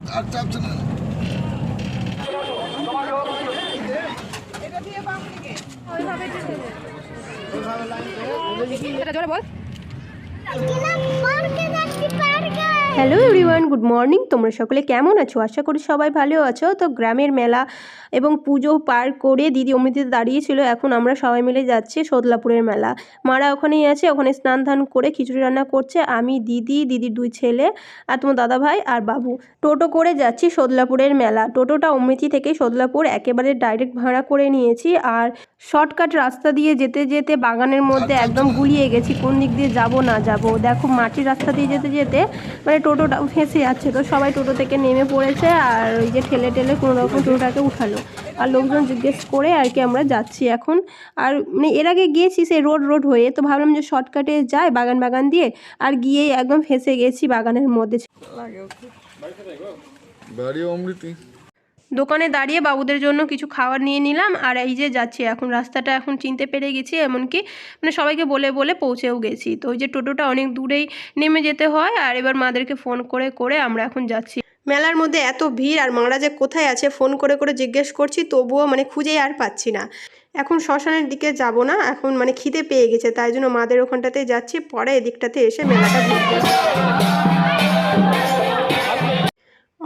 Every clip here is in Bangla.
আর চাপছে না। হ্যালো এভরিওয়ান গুড মর্নিং তোমরা সকলে কেমন আছো? আশা করি সবাই ভালো আছো। তো গ্রামের মেলা এবং পুজো পার করে দিদি অমৃতিতে দাঁড়িয়েছিল এখন আমরা সবাই মিলে যাচ্ছি সোদলাপুরের মেলা। মারা ওখানেই আছে। ওখানে স্নান ধান করে খিচুড়ি রান্না করছে। আমি, দিদি, দিদির দুই ছেলে আর তোমার দাদা ভাই আর বাবু। টোটো করে যাচ্ছি সোদলাপুরের মেলা। টোটোটা অমৃতি থেকে সোদলাপুর একেবারে ডাইরেক্ট ভাড়া করে নিয়েছি। আর শর্টকাট রাস্তা দিয়ে যেতে যেতে বাগানের মধ্যে একদম গুলিয়ে গেছি। কোন দিক দিয়ে যাব, না যাব। দেখো মাটির রাস্তা দিয়ে যেতে যেতে মানে টোটোটা ফেঁসে যাচ্ছে। তো সবাই টোটো থেকে নেমে পড়েছে আর ওই যে ঠেলে ঠেলে কোনো রকম টোটোটাকে উঠালো। আর লোকজন জিজ্ঞেস করে আর কি আমরা যাচ্ছি এখন। আর মানে এর আগে গিয়েছি সে রোড রোড হয়ে তো ভাবলাম যে শর্টকাটে যায় বাগান বাগান দিয়ে আর গিয়েই একদম ফেঁসে গেছি বাগানের মধ্যে। বাড়ি অমৃতি। দোকানে দাঁড়িয়ে বাবুদের জন্য কিছু খাবার নিয়ে নিলাম, আর এই যে যাচ্ছি, এখন রাস্তাটা এখন চিনতে পেরে গেছি, এমনকি মানে সবাইকে বলে বলে পৌঁছেও গেছি। তো ওই যে টোটোটা অনেক দূরেই নেমে যেতে হয়, আর এবার মাদেরকে ফোন করে করে আমরা এখন যাচ্ছি। মেলার মধ্যে এত ভিড়, আর মারা যে কোথায় আছে, ফোন করে করে জিজ্ঞেস করছি, তবুও মানে খুঁজেই আর পাচ্ছি না। এখন শ্মশানের দিকে যাব না, এখন মানে খিদে পেয়ে গেছে, তাই জন্য মাদের ওখানটাতে যাচ্ছি, পরে এদিকটাতে এসে মেলাটা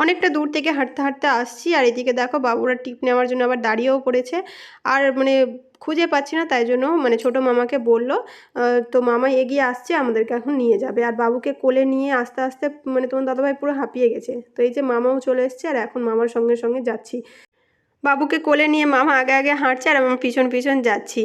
অনেকটা দূর থেকে হাঁটতে হাঁটতে আসছি, আর এদিকে দেখো বাবুরা টিপ নেওয়ার জন্য আবার দাঁড়িয়েও পড়েছে। আর মানে খুঁজে পাচ্ছি না, তাই জন্য মানে ছোট মামাকে বলল তো মামা এগিয়ে আসছে, আমাদেরকে এখন নিয়ে যাবে। আর বাবুকে কোলে নিয়ে আস্তে আস্তে মানে তোমার দাদাভাই পুরো হাঁপিয়ে গেছে। তো এই যে মামাও চলে এসছে, আর এখন মামার সঙ্গে সঙ্গে যাচ্ছি। বাবুকে কোলে নিয়ে মামা আগে আগে হাঁটছে আর আমি পিছন পিছন যাচ্ছি।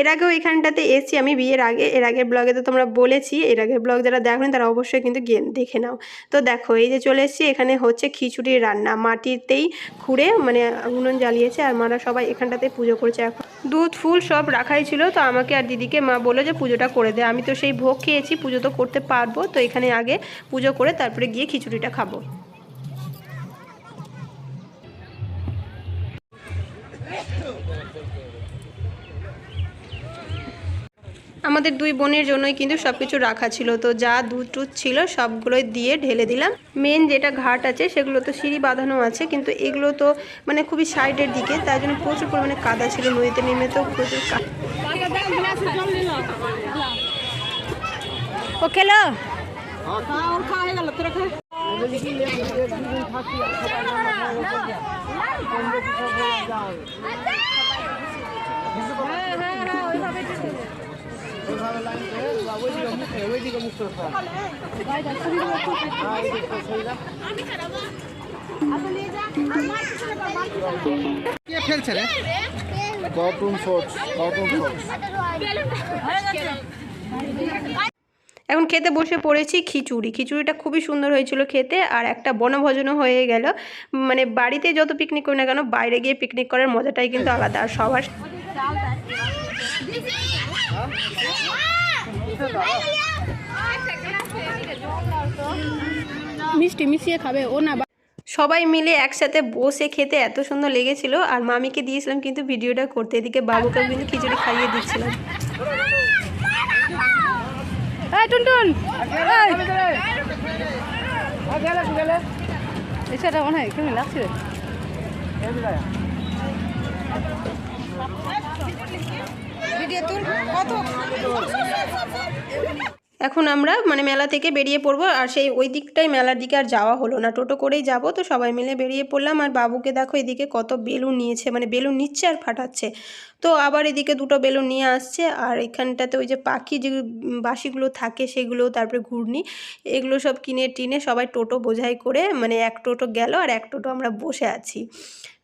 এর আগেও এখানটাতে এসছি আমি বিয়ের আগে। এর আগের ব্লগে তো তোমরা বলেছি, এর আগের ব্লগ যারা দেখেন তারা অবশ্যই কিন্তু গিয়ে দেখে নাও। তো দেখো, এই যে চলে এসেছি, এখানে হচ্ছে খিচুড়ির রান্না। মাটিতেই খুঁড়ে মানে উনুন জ্বালিয়েছে আর মারা সবাই এখানটাতেই পুজো করছে এখন। দুধ, ফুল সব রাখাই ছিল, তো আমাকে আর দিদিকে মা বলল যে পুজোটা করে দে। আমি তো সেই ভোগ খেয়েছি, পুজো তো করতে পারব। তো এখানে আগে পুজো করে তারপরে গিয়ে খিচুড়িটা খাব। আমাদের দুই বোনের জন্যই কিন্তু সব কিছু রাখা ছিল। তো যা দুধ টুধ ছিল সবগুলোই দিয়ে ঢেলে দিলাম। মেন যেটা ঘাট আছে সেগুলো তো সিঁড়ি বাঁধানো আছে, কিন্তু এগুলো তো মানে খুবই সাইডের দিকে তাই জন্য প্রচুর পরিমাণে কাদা ছিল, নদীতে নেমে তো প্রচুর ও খেলো? কে ফেলছে রে? কার্টুন শর্টস কার্টুন শর্টস এখন খেতে বসে পড়েছি খিচুড়ি। খিচুড়িটা খুবই সুন্দর হয়েছিল খেতে আর একটা বনভোজনও হয়ে গেল। মানে বাড়িতে যত পিকনিক করি না কেন বাইরে গিয়ে পিকনিক করার মজাটাই কিন্তু আলাদা। আর সবার মিষ্টি মিশিয়ে খাবে ও না সবাই মিলে একসাথে বসে খেতে এত সুন্দর লেগেছিল আর মামিকে দিয়েছিলাম কিন্তু ভিডিওটা করতে এদিকে বাবুকে কিন্তু খিচুড়ি খাইয়ে দিচ্ছিলাম। টুনটুন! মনে হয় কেমন লাগছে এখন আমরা মানে মেলা থেকে বেরিয়ে পড়ব, আর সেই ওই দিকটাই মেলার দিকে আর যাওয়া হলো না। টোটো করেই যাব, তো সবাই মিলে বেরিয়ে পড়লাম। আর বাবুকে দেখো এদিকে কত বেলুন নিয়েছে মানে বেলুন নিচ্ছে আর ফাটাচ্ছে। তো আবার এদিকে দুটো বেলুন নিয়ে আসছে, আর এখানটাতে ওই যে পাখি যে বাসিগুলো থাকে সেগুলো, তারপরে ঘূর্ণি, এগুলো সব কিনে টিনে সবাই টোটো বোঝাই করে মানে এক টোটো গেল আর এক টোটো আমরা বসে আছি।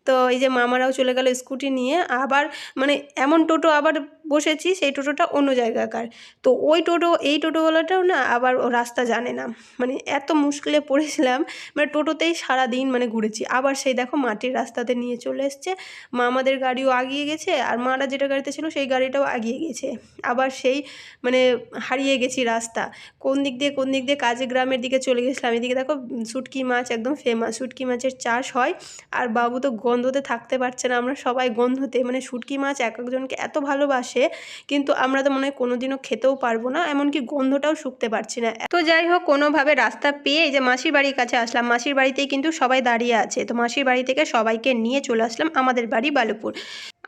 তো এই যে মামারাও চলে গেল স্কুটি নিয়ে। আবার মানে এমন টোটো আবার বসেছি, সেই টোটোটা অন্য জায়গাকার। তো ওই টোটো, এই টোটোওয়ালাটাও না আবার রাস্তা জানে না। মানে এত মুশকিলে পড়েছিলাম মানে টোটোতেই সারা দিন মানে ঘুরেছি। আবার সেই দেখো মাটির রাস্তাতে নিয়ে চলে এসছে। মা আমাদের গাড়িও আগিয়ে গেছে, আর মারা যেটা গাড়িতে ছিল সেই গাড়িটাও আগিয়ে গেছে। আবার সেই মানে হারিয়ে গেছি রাস্তা। কোন দিক দিয়ে, কোন দিক দিয়ে কাজে গ্রামের দিকে চলে গেছিলাম। এদিকে দেখো শুটকি মাছ একদম ফেমাস শুটকি মাছের চাষ হয়, আর বাবু তো গন্ধতে থাকতে পারছে না। আমরা সবাই গন্ধতে মানে শুটকি মাছ এক একজনকে এত ভালোবাসে। আসে, কিন্তু আমরা তো মনে হয় কোনোদিনও খেতেও পারব না, এমনকি গন্ধটাও শুকতে পারছি না। তো যাই হোক, কোনোভাবে রাস্তা পেয়ে যে মাসির বাড়ির কাছে আসলাম, মাসির বাড়িতেই কিন্তু সবাই দাঁড়িয়ে আছে। তো মাসির বাড়ি থেকে সবাইকে নিয়ে চলে আসলাম আমাদের বাড়ি বালুপুর।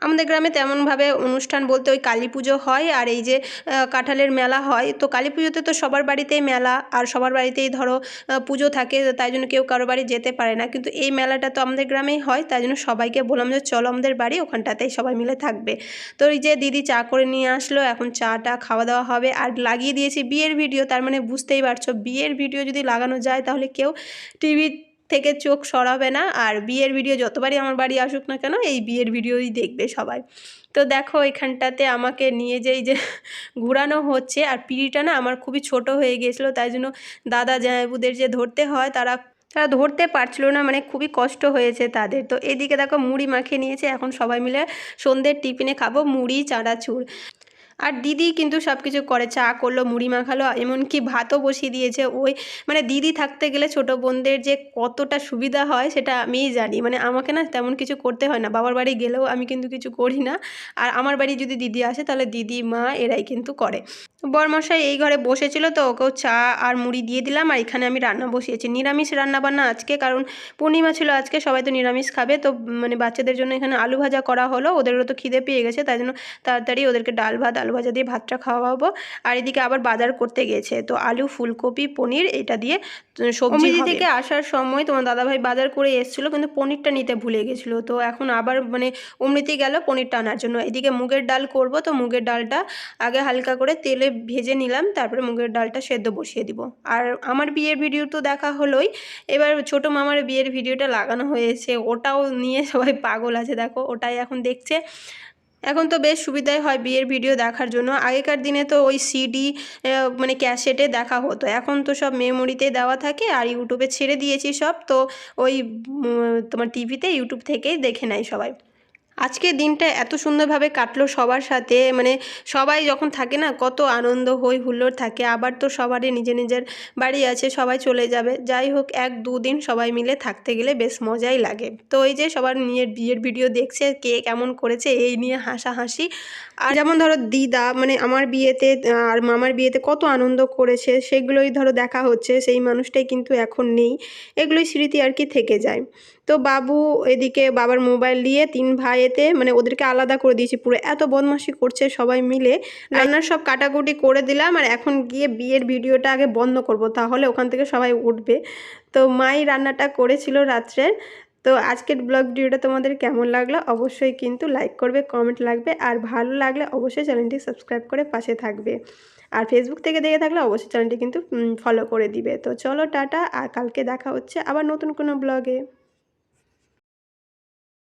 আমাদের গ্রামে তেমনভাবে অনুষ্ঠান বলতে ওই কালী পুজো হয় আর এই যে কাঁঠালের মেলা হয়। তো কালী পুজোতে তো সবার বাড়িতেই মেলা আর সবার বাড়িতেই ধরো পুজো থাকে তাই জন্য কেউ কারও বাড়ি যেতে পারে না। কিন্তু এই মেলাটা তো আমাদের গ্রামেই হয়, তাই জন্য সবাইকে বললাম যে, চলো আমাদের বাড়ি, ওখানটাতেই সবাই মিলে থাকবে। তো এই যে, দিদি চা করে নিয়ে আসলো, এখন চাটা খাওয়া দাওয়া হবে। আর লাগিয়ে দিয়েছি বিয়ের ভিডিও, তার মানে বুঝতেই পারছ, বিয়ের ভিডিও যদি লাগানো যায়, তাহলে কেউ টিভি থেকে চোখ সরাবে না। আর বিয়ের ভিডিও যতবারই আমার বাড়ি আসুক না কেন, এই বিয়ের ভিডিওই দেখবে সবাই। তো দেখো এখানটাতে আমাকে নিয়ে যেই যে ঘুরানো হচ্ছে। আর পিঁড়িটা না আমার খুবই ছোট হয়ে গিয়েছিল, তাই জন্য দাদা জামাইবুদের যে ধরতে হয়, তারা তারা ধরতে পারছিল না মানে খুবই কষ্ট হয়েছে তাদের। তো এদিকে দেখো মুড়ি মাখিয়ে নিয়েছে, এখন সবাই মিলে সন্ধ্যের টিফিনে খাব মুড়ি, চানাচুর। আর দিদি কিন্তু সব কিছু করে, চা করল, মুড়ি মাখালো, এমনকি ভাতও বসিয়ে দিয়েছে। ওই মানে দিদি থাকতে গেলে ছোট বোনদের যে কতটা সুবিধা হয় সেটা আমিই জানি। মানে আমাকে না তেমন কিছু করতে হয় না। বাবার বাড়ি গেলেও আমি কিন্তু কিছু করি না। আর আমার বাড়ি যদি দিদি আসে, তাহলে দিদি, মা এরাই কিন্তু করে। বরমশাই এই ঘরে বসেছিল তো, ওকেও চা আর মুড়ি দিয়ে দিলাম, আর এখানে আমি রান্না বসিয়েছি। নিরামিষ রান্না বান্না আজকে, কারণ পূর্ণিমা ছিল আজকে, সবাই তো নিরামিষ খাবে, তো মানে বাচ্চাদের জন্য এখানে আলু ভাজা করা হলো, ওদেরও তো খিদে পেয়ে গেছে, তাই জন্য তাড়াতাড়ি ওদেরকে ডাল ভাত, আলু ভাজা দিয়ে ভাতটা খাওয়াবো। আর এদিকে আবার বাজার করতে গেছে, তো আলু, ফুলকপি, পনির, এটা দিয়ে সবজি থেকে আসার সময় তোমার দাদাভাই বাজার করে এসেছিল কিন্তু পনিরটা নিতে ভুলে গেছিল। তো এখন আবার মানে অমৃতি গেল পনিরটা আনার জন্য। এদিকে মুগের ডাল করব তো মুগের ডালটা আগে হালকা করে তেলে ভেজে নিলাম তারপরে মুগের ডালটা সেদ্ধ বসিয়ে দিব। আর আমার বিয়ের ভিডিও তো দেখা হলোই। এবার ছোটো মামার বিয়ের ভিডিওটা লাগানো হয়েছে ওটাও নিয়ে সবাই পাগল আছে দেখো ওটাই এখন দেখছে। এখন তো বেশ সুবিধাই হয় বিয়ের ভিডিও দেখার জন্য। আগেকার দিনে তো ওই সিডি মানে ক্যাসেটে দেখা হতো। এখন তো সব মেমোরিতে দেওয়া থাকে আর ইউটিউবে ছেড়ে দিয়েছি সব। তো ওই তোমার টিভিতে ইউটিউব থেকেই দেখে নেয় সবাই। আজকের দিনটা এত সুন্দরভাবে কাটলো সবার সাথে মানে সবাই যখন থাকে না, কত আনন্দ হই হুল্লোড় থাকে, আবার তো সবারই নিজের নিজের বাড়ি আছে, সবাই চলে যাবে। যাই হোক, এক দুদিন সবাই মিলে থাকতে গেলে বেশ মজাই লাগে। তো এই যে সবার নিয়ে বিয়ের ভিডিও দেখছে, কে কেমন করেছে, এই নিয়ে হাসাহাসি। আর যেমন ধরো দিদা মানে আমার বিয়েতে, আর মামার বিয়েতে কত আনন্দ করেছে, সেগুলোই ধরো দেখা হচ্ছে, সেই মানুষটাই কিন্তু এখন নেই। এগুলোই স্মৃতি আর কি থেকে যায়। তো বাবু এদিকে বাবার মোবাইল দিয়ে তিন ভাই এতে মানে ওদেরকে আলাদা করে দিয়েছি, পুরো এত বদমাশি করছে সবাই মিলে। রান্নার সব কাটাকুটি করে দিলাম আর এখন গিয়ে বিয়ের ভিডিওটা আগে বন্ধ করব, তাহলে ওখান থেকে সবাই উঠবে। তো মাই রান্নাটা করেছিল রাত্রে। তো আজকের ব্লগ ভিডিওটা তোমাদের কেমন লাগল অবশ্যই কিন্তু লাইক করবে, কমেন্ট লাগবে আর ভালো লাগলে অবশ্যই চ্যানেলটি সাবস্ক্রাইব করে পাশে থাকবে। আর ফেসবুক থেকে দেখে থাকলে অবশ্যই চ্যানেলটি কিন্তু ফলো করে দিবে। তো চলো টাটা, আর কালকে দেখা হচ্ছে আবার নতুন কোনো ব্লগে।